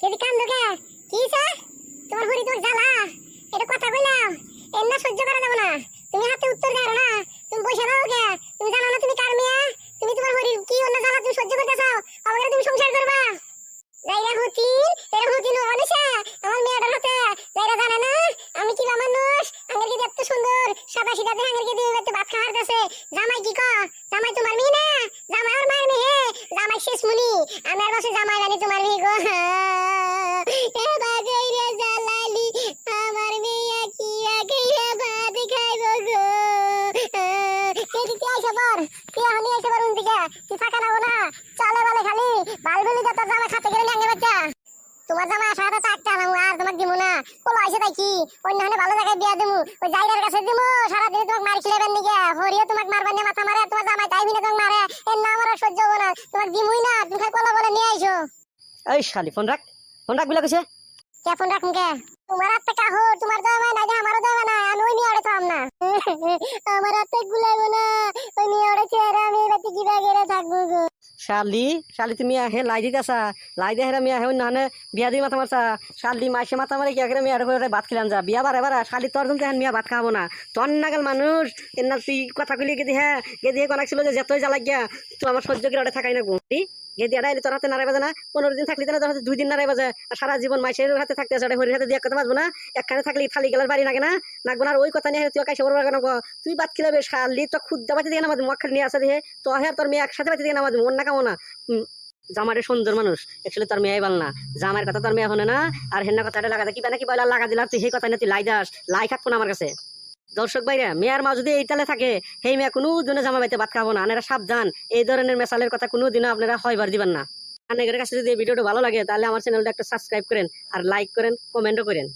কেদি কান দোকে কি সা? তোমার হরি তোর জ্বালা। এটা কথা কইলাম। এমনা সহ্য করা যাবে না। তুমি হাতে উত্তর দাও না। তুমি বসে দাও কে তুমি জানো না তুমি কার মেয়ে? তুমি তোমার হরি কি অন্য জ্বালা তুমি সহ্য করতে চাও? আমাকে তুমি সংসার করবা। যাইরা হতি এরা হতি নো মানুষে আমার মেয়েটার হাতে। যাইরা জানে না, আমি কি মানুষ? আঙ্গের কি এত সুন্দর। সাদা সিধা দেখে আঙ্গের কি দিয়ে ভাত খাওয়ার কাছে। জামাই কি ক? জামাই তোমার মেয়ে না? জামাই ওর মায়ের মেয়ে জামাই শেষ মুনি, আমার বসে জামাই রানী তোমার মেয়ে গো। এ বাগাই রে জালালি আমার মেয়ে কি আগাইয়া ভাত খাইব গো। তুই আইসা পর তুই আমি আইসা পর উনদিকে? তুই ফাঁকা নাও না? চলে বলে খালি, বালগুলি তো তোর জামা খাতে জাঙ্গে বাচ্চা। তোমার জামা আসা তো না আর দিব না। কোলো আইসে তাই কি অন্য ভালো জায়গায় বিয়া দিমু, ওই কাছে দিমু তোমাকে মার হরিও তোমাকে মারবার নিয়ে মাথা মারে তোমার জামাই তাই বিনা তোমাকে মারে এর না আমার আর সহ্য হব না তোমাকে দিমুই না তুমি খালি কোলো বলে নিয়ে আইসো এই শালি ফোন রাখ। ফোন রাখ বিলা কইছে কে ফোন রাখুন কে তোমার হাতে যে আমারও আমি ওই নিয়ে না। আমার হাতে গুলাইবো না ওই নিয়ে চেহারা আমি কি বাগেরে থাকব গো। শালি শালি তুমি আহে লাই দিতেছা লাই দিয়ে হেরা মিয়া হে বিয়া দিয়ে মাথা মারছা শালি মাসে মাথা মারে কি করে মিয়া করে ভাত খিলাম যা। বিয়া বারে বারে শালি তোর জন্য মিয়া ভাত খাব না। তোর নাগাল মানুষ এনার তুই কথা কইলি গেদি হ্যাঁ গেদি হে কনাক ছিল যে যতই জ্বালা গিয়া তুই আমার সহ্য করে ওটা থাকাই না গুণি গেদি আড়াইলে তোর হাতে নাড়াই বাজে না, পনেরো দিন থাকলি তোর হাতে দুই দিন নাড়াই বাজে আর সারা জীবন হাতে থাকতে আছে হরির হাতে দিয়ে কথা বাজবো না, একখানে থাকলি থালি গেলার বাড়ি না, নাগবো না, আর ওই কথা নিয়ে তুই কাছে কেন তুই ভাত খিলাবে শালি তো খুদ্দা বাতি দিয়ে নামাজ মক্খার নিয়ে আসা দিয়ে তো হ্যাঁ তোর মেয়ে একসাথে বাতি দিয়ে নামাজ, মন না কামো না জামারে সুন্দর মানুষ একচুয়ালি তোর মেয়ে বাল না। জামার কথা তোর মেয়ে হনে না, আর হেন্না কথাটা লাগাতে কি না কি লাগা দিলাম, তুই সেই কথা নিয়ে তুই লাই দাস, লাই থাকব না আমার কাছে। দর্শক ভাইরা, মেয়ার মা যদি এই তালে থাকে, সেই মেয়া কোনো দিনে জামা বাইতে ভাত খাব না। আপনারা সাবধান, এই ধরনের মেসালের কথা কোনো দিনও আপনারা হয়বার দিবেন না। আপনাদের কাছে যদি ভিডিওটা ভালো লাগে, তাহলে আমার চ্যানেলটা একটা সাবস্ক্রাইব করেন আর লাইক করেন কমেন্টও করেন।